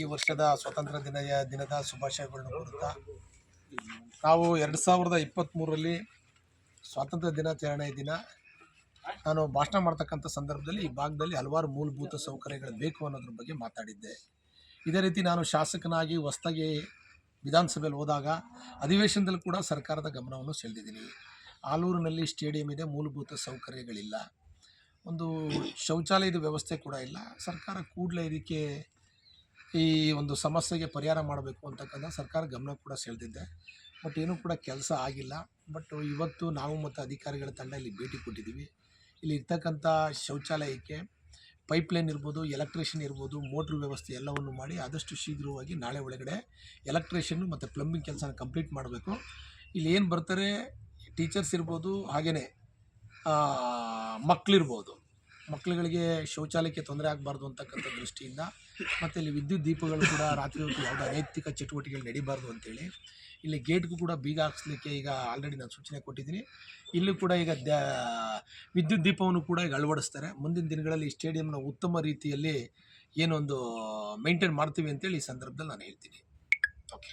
ಈ ವರ್ಷದ ಸ್ವಾತಂತ್ರ್ಯ ದಿನ ದಿನದ ಶುಭಾಶಯಗಳನ್ನು ಕೊಡುತ್ತಾ ನಾವು ಎರಡು ಸಾವಿರದ ಇಪ್ಪತ್ತ್ಮೂರರಲ್ಲಿ ಸ್ವಾತಂತ್ರ್ಯ ದಿನಾಚರಣೆ ದಿನ. ನಾನು ಭಾಷಣ ಮಾಡ್ತಕ್ಕಂಥ ಸಂದರ್ಭದಲ್ಲಿ ಈ ಭಾಗದಲ್ಲಿ ಹಲವಾರು ಮೂಲಭೂತ ಸೌಕರ್ಯಗಳು ಬೇಕು ಅನ್ನೋದ್ರ ಬಗ್ಗೆ ಮಾತಾಡಿದ್ದೆ. ಇದೇ ರೀತಿ ನಾನು ಶಾಸಕನಾಗಿ ಹೊಸ್ತಾಗಿ ವಿಧಾನಸಭೆಯಲ್ಲಿ ಹೋದಾಗ ಅಧಿವೇಶನದಲ್ಲಿ ಕೂಡ ಸರ್ಕಾರದ ಗಮನವನ್ನು ಸೆಳೆದಿದ್ದೀನಿ. ಆಲೂರಿನಲ್ಲಿ ಸ್ಟೇಡಿಯಂ ಇದೆ, ಮೂಲಭೂತ ಸೌಕರ್ಯಗಳಿಲ್ಲ. ಒಂದು ಶೌಚಾಲಯದ ವ್ಯವಸ್ಥೆ ಕೂಡ ಇಲ್ಲ. ಸರ್ಕಾರ ಕೂಡಲೇ ಇದಕ್ಕೆ ಈ ಒಂದು ಸಮಸ್ಯೆಗೆ ಪರಿಹಾರ ಮಾಡಬೇಕು ಅಂತಕ್ಕಂಥ ಸರ್ಕಾರ ಗಮನ ಕೂಡ ಸೆಳೆದಿದ್ದೆ ಬಟ್ ಏನೂ ಕೂಡ ಕೆಲಸ ಆಗಿಲ್ಲ. ಬಟ್ ಇವತ್ತು ನಾವು ಮತ್ತು ಅಧಿಕಾರಿಗಳ ತಂಡ ಇಲ್ಲಿ ಭೇಟಿ ಕೊಟ್ಟಿದ್ದೀವಿ. ಇಲ್ಲಿ ಇರ್ತಕ್ಕಂಥ ಶೌಚಾಲಯಕ್ಕೆ ಪೈಪ್ಲೈನ್ ಇರ್ಬೋದು, ಎಲೆಕ್ಟ್ರಿಷಿಯನ್ ಇರ್ಬೋದು, ಮೋಟ್ರ್ ವ್ಯವಸ್ಥೆ ಎಲ್ಲವನ್ನು ಮಾಡಿ ಆದಷ್ಟು ಶೀಘ್ರವಾಗಿ ನಾಳೆ ಒಳಗಡೆ ಎಲೆಕ್ಟ್ರಿಷಿಯನ್ನು ಮತ್ತು ಪ್ಲಂಬಿಂಗ್ ಕೆಲಸನ ಕಂಪ್ಲೀಟ್ ಮಾಡಬೇಕು. ಇಲ್ಲಿ ಏನು ಬರ್ತಾರೆ, ಟೀಚರ್ಸ್ ಇರ್ಬೋದು ಹಾಗೆಯೇ ಮಕ್ಕಳಿರ್ಬೋದು ಮಕ್ಕಳುಗಳಿಗೆ ಶೌಚಾಲಯಕ್ಕೆ ತೊಂದರೆ ಆಗಬಾರ್ದು ಅಂತಕ್ಕಂಥ ದೃಷ್ಟಿಯಿಂದ ಮತ್ತು ಇಲ್ಲಿ ವಿದ್ಯುತ್ ದೀಪಗಳು ಕೂಡ ರಾತ್ರಿ ಹೊತ್ತು ಯಾವುದೇ ಅನೈತಿಕ ಚಟುವಟಿಕೆಗಳು ನಡಿಬಾರ್ದು ಅಂತೇಳಿ ಇಲ್ಲಿ ಗೇಟ್ಗೂ ಕೂಡ ಬೀಗ ಹಾಕ್ಸ್ಲಿಕ್ಕೆ ಈಗ ಆಲ್ರೆಡಿ ನಾನು ಸೂಚನೆ ಕೊಟ್ಟಿದ್ದೀನಿ. ಇಲ್ಲೂ ಕೂಡ ಈಗ ದ್ಯಾ, ವಿದ್ಯುತ್ ದೀಪವನ್ನು ಕೂಡ ಈಗ ಅಳವಡಿಸ್ತಾರೆ. ಮುಂದಿನ ದಿನಗಳಲ್ಲಿ ಈ ಸ್ಟೇಡಿಯಂನ ಉತ್ತಮ ರೀತಿಯಲ್ಲಿ ಏನೊಂದು ಮೇಂಟೈನ್ ಮಾಡ್ತೀವಿ ಅಂತೇಳಿ ಈ ಸಂದರ್ಭದಲ್ಲಿ ನಾನು ಹೇಳ್ತೀನಿ. ಓಕೆ